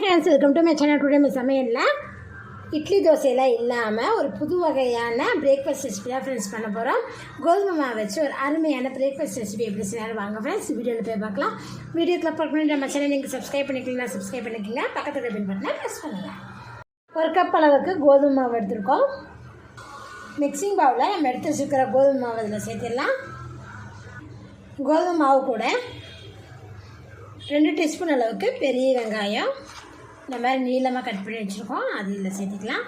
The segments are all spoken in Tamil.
Friends welcome to my channel today சமையலில் இட்லி தோசையெல்லாம் இல்லாமல் ஒரு புது வகையான பிரேக்ஃபாஸ்ட் ரெசிபி தான் ஃப்ரெண்ட்ஸ் பண்ண போகிறோம் கோதுமை மாவு வச்சு ஒரு அருமையான பிரேக்ஃபாஸ்ட் ரெசிபி எப்படி செய்யணும் வாங்க ஃப்ரெண்ட்ஸ் வீடியோவில் போய் பார்க்கலாம். வீடியோ கிளப் பண்ணி நம்ம சேனல் நீங்கள் சப்ஸ்கிரைப் பண்ணிக்கலாம் சப்ஸ்கிரைப் பண்ணிக்கோங்க. பக்கத்தில் பின் பட்டனை ப்ரெஸ் பண்ணுங்கள் ஒரு கப் அளவுக்கு கோதுமை மாவு எடுத்திருக்கோம். மிக்சிங் பவுலில் நம்ம எடுத்து வச்சுருக்கிற கோதுமை மாவு இதில் சேர்த்திடலாம். கோதுமை மாவு கூட ரெண்டு டீஸ்பூன் அளவுக்கு பெரிய வெங்காயம் இந்த மாதிரி நீளமாக கட் பண்ணி வச்சுருக்கோம். அது இதில் சேர்த்துக்கலாம்.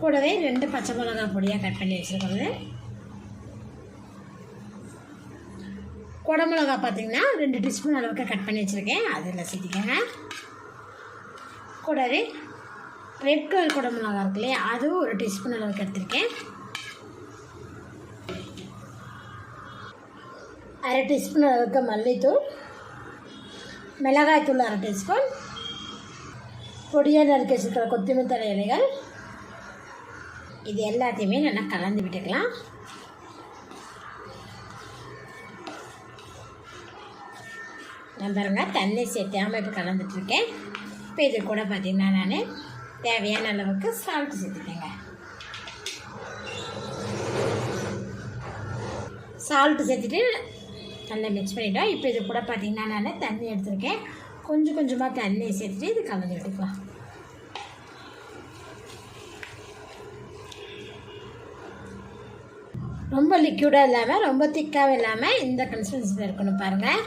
கூடவே ரெண்டு பச்சை மிளகா பொடியாக கட் பண்ணி வச்சுருக்கிறது. குடமிளகா பார்த்தீங்கன்னா ரெண்டு டீஸ்பூன் அளவுக்கு கட் பண்ணி வச்சுருக்கேன். அதில் சேர்த்திக்கங்க. கூடவே ரெட் கலர் குடமிளகா இருக்கு இல்லையா அதுவும் ஒரு டீஸ்பூன் அளவுக்கு எடுத்திருக்கேன். அரை டீஸ்பூன் அளவுக்கு மல்லித்தூள் மிளகாய்த்தூள் அரை டீஸ்பூன் பொடியாக நறுக்க வச்சுருக்கிற கொத்தமல்லி தழை இலைகள். இது எல்லாத்தையுமே நல்லா கலந்து விட்டுக்கலாம். நான் பாருங்க தண்ணி சேர்த்தாமல் இப்போ கலந்துட்டுருக்கேன் இப்போ இது கூட பார்த்திங்கன்னா நான் தேவையான அளவுக்கு சால்ட் சேர்த்துக்கேங்க சால்ட்டு சேர்த்துட்டு நல்லா மிக்ஸ் பண்ணிட்டோம் இப்போ இது கூட பார்த்திங்கன்னா நான் தண்ணி எடுத்திருக்கேன். கொஞ்சம் கொஞ்சமாக தண்ணி சேர்த்துட்டு இது கலந்து விட்டுக்கலாம் ரொம்ப லிக்யூடாக இல்லாமல் ரொம்ப திக்காகவும் இல்லாமல் இந்த கன்சிஸ்டன்சியில் இருக்கணும் பாருங்கள்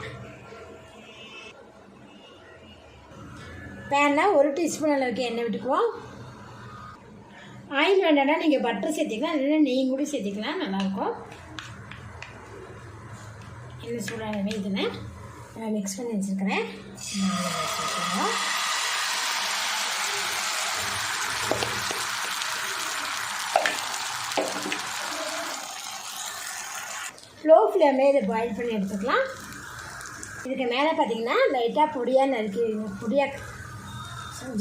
பேனில் ஒரு டீஸ்பூன் அளவுக்கு எண்ணெய் விட்டுக்குவோம். ஆயில் வேண்டாம்னா நீங்கள் பட்டர் சேர்த்திக்கலாம் இல்லைன்னா நெய் கூட சேர்த்திக்கலாம் நல்லாயிருக்கும் எண்ணெய் சூடாகவே இதில் நான் மிக்ஸ் பண்ணி வச்சுருக்கிறேன். லோ ஃப்ளேமே இதை பாயில் பண்ணி எடுத்துக்கலாம். இதுக்கு மேலே பார்த்தீங்கன்னா லைட்டாக பொடியாக நறுக்கி பொடியாக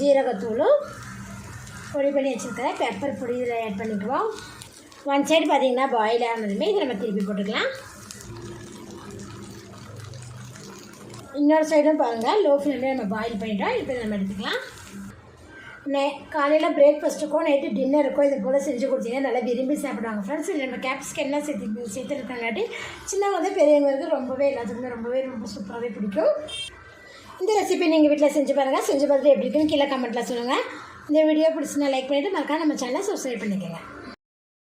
ஜீரகத்தூளும் பொடி பண்ணி வச்சுருக்கிறேன். பெப்பர் பொடி இதில் ஆட் பண்ணிக்குவோம். ஒன் சைடு பார்த்தீங்கன்னா பாயில் ஆனதுமே இதை நம்ம திருப்பி போட்டுக்கலாம். இன்னொரு சைடும் பாருங்கள் லோ ஃப்ளேமில் நம்ம பாயில் பண்ணிட்டோம். இப்போ நம்ம எடுத்துக்கலாம். நே காலையில் பிரேக்ஃபாஸ்ட்டுக்கோ நைட்டு டின்னருக்கும் இது போல் செஞ்சு கொடுத்தீங்கன்னா நல்லா விரும்பி சாப்பிடுவாங்க. ஃப்ரெண்ட்ஸ் இல்லை நம்ம என்ன சேர்த்து சேர்த்துருக்கங்காட்டி சின்னவங்க வந்து பெரியவங்களுக்கு ரொம்பவே எல்லாத்துக்குமே ரொம்பவே ரொம்ப சூப்பராகவே பிடிக்கும். இந்த ரெசிபி நீங்கள் வீட்டில் செஞ்சு பாருங்கள் செஞ்சு பார்த்துட்டு எப்படி இருக்குன்னு கீழே கமெண்ட்டில் சொல்லுங்கள் இந்த வீடியோ பிடிச்சினா லைக் பண்ணிவிட்டு மறக்காம நம்ம சேனலை சப்ஸ்கிரைப் பண்ணிக்கோங்க.